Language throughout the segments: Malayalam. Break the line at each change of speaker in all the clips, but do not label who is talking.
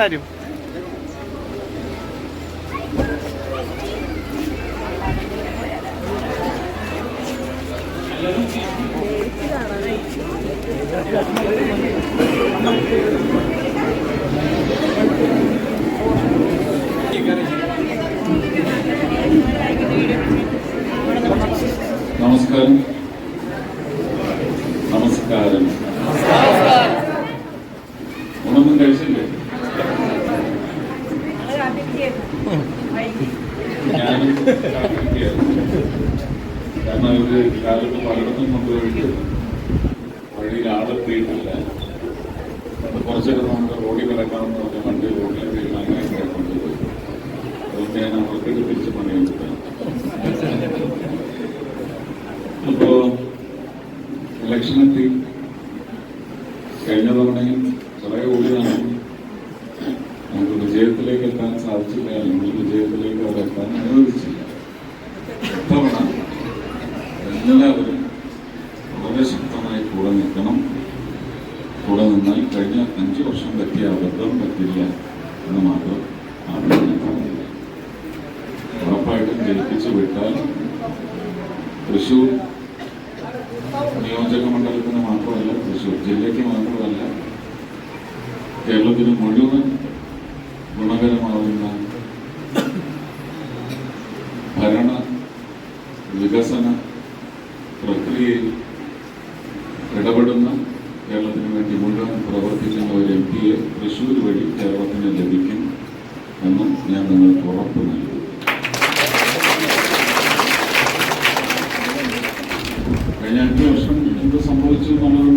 ാരും
നമസ്കാരം കാത്തിരിക്കുകയായിരുന്നു. കാരണം ഇവർ കാലത്ത് പലയിടത്തും കൊണ്ടുപോയിട്ട് വഴിയിൽ ആളെത്തിയിട്ടില്ല അത് കുറച്ചൊക്കെ നമുക്ക് റോഡിൽ കിടക്കാമെന്ന് പറഞ്ഞ വണ്ടി റോഡിൽ വീട്ടിൽ അങ്ങനെ കൊണ്ടുപോയി അതുകൊണ്ട് ഞാൻ അവർക്കൊക്കെ തിരിച്ച് പണിയെടുത്തു അപ്പോ ഇലക്ഷനെത്തി കഴിഞ്ഞ തവണയും കുറെ കൂടി നടന്നു വിജയത്തിലേക്ക് എത്താൻ സാധിച്ചില്ല അല്ലെങ്കിൽ വിജയത്തിലേക്ക് അവർ എത്താൻ അനുവദിച്ചില്ല. ഇത്തവണ എല്ലാവരും വളരെ ശക്തമായി കൂടെ നിൽക്കണം. കൂടെ നിന്നാൽ കഴിഞ്ഞ അഞ്ചു വർഷം പറ്റിയ അബദ്ധം പറ്റില്ല എന്ന് മാത്രം ആദ്യം ഉറപ്പായിട്ടും ജയിപ്പിച്ചു വിട്ടാൽ തൃശൂർ നിയോജക മണ്ഡലത്തിന് മാത്രമല്ല തൃശൂർ ജില്ലയ്ക്ക് മാത്രമല്ല കേരളത്തിന് മുഴുവൻ ഗുണകരമാവുന്ന ഭരണ വികസന പ്രക്രിയയിൽ ഇടപെടുന്ന കേരളത്തിന് വേണ്ടി മുഴുവൻ പ്രവർത്തിക്കുന്ന ഒരു എം പിയെ തൃശൂർ വഴി കേരളത്തിന് ലഭിക്കും എന്നും ഞാൻ നിങ്ങൾക്ക് ഉറപ്പ് നൽകുന്നു. കഴിഞ്ഞ അഞ്ച് വർഷം എന്ത് സംഭവിച്ചു എന്നുള്ളത്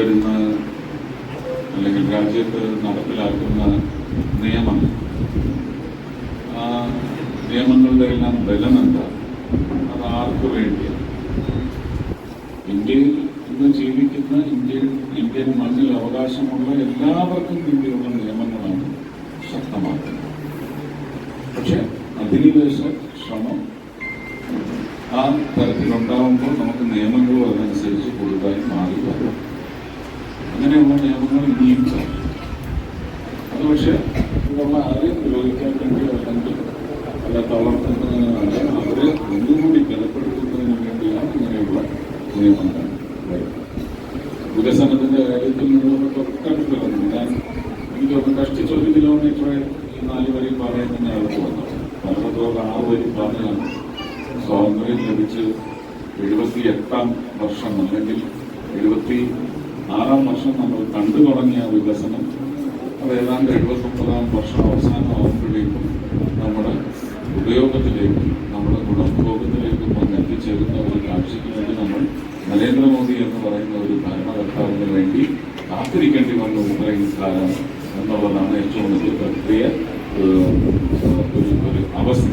വരുന്ന അല്ലെങ്കിൽ രാജ്യത്ത് നടപ്പിലാക്കുന്ന നിയമങ്ങൾ ആ നിയമങ്ങളുടെ എല്ലാം ബലം എന്താ? അത് ആർക്ക് വേണ്ടിയാണ് ഇന്ത്യയിൽ ഇന്ന് ജീവിക്കുന്ന ഇന്ത്യൻ ഇന്ത്യൻ മണ്ണിൽ അവകാശമുള്ള എല്ലാവർക്കും വേണ്ടിയുള്ള നിയമങ്ങളാണ് ശക്തമാക്കുന്നത്. പക്ഷെ അധിനിവേശ ശ്രമം ആ തരത്തിലുണ്ടാകുമ്പോൾ നമുക്ക് നിയമങ്ങളും അതനുസരിച്ച് ഇനിയും ചേർക്കും അത് പക്ഷെ ഇതുള്ള ആരെയും പ്രയോഗിക്കാൻ വേണ്ടി അല്ലെങ്കിൽ അല്ല തളർത്തുന്നതിനാണ് അവരെ ഒന്നുകൂടി ബലപ്പെടുത്തുന്നതിന് വേണ്ടിയാണ് ഇങ്ങനെയുള്ള നിയമങ്ങൾ വികസനത്തിന്റെ കാര്യത്തിൽ നിന്നുള്ള തൊട്ടടുത്ത് വന്നു ഞാൻ എനിക്ക് ഒന്ന് കഷ്ടിച്ച് ഒരു കിലോമീറ്റർ ഈ നാല് വരി പാതയിൽ തന്നെ അകത്ത് വന്നു പലതോളം ആറ് വരി പാതയാണ് സ്വാതന്ത്ര്യം ലഭിച്ച് എഴുപത്തി എട്ടാം വർഷം അല്ലെങ്കിൽ എഴുപത്തി ആറാം വർഷം നമ്മൾ കണ്ടു തുടങ്ങിയ വികസനം. അത് ഏതാണ്ട് എഴുപത്തി ഒമ്പതാം വർഷം അവസാനമാകുമ്പോഴേക്കും നമ്മുടെ ഉപയോഗത്തിലേക്കും നമ്മുടെ ഗുണഭോഗത്തിലേക്കും ഒന്ന് എത്തിച്ചേരുന്ന ഒരു കാഴ്ചയ്ക്ക് വേണ്ടി നമ്മൾ നരേന്ദ്രമോദി എന്ന് പറയുന്ന ഒരു ഭരണകർത്താവിന് വേണ്ടി കാത്തിരിക്കേണ്ടി വന്ന കാലം എന്നുള്ളതാണ് ഏറ്റവും വലിയ പ്രക്രിയ ഒരു അവസ്ഥ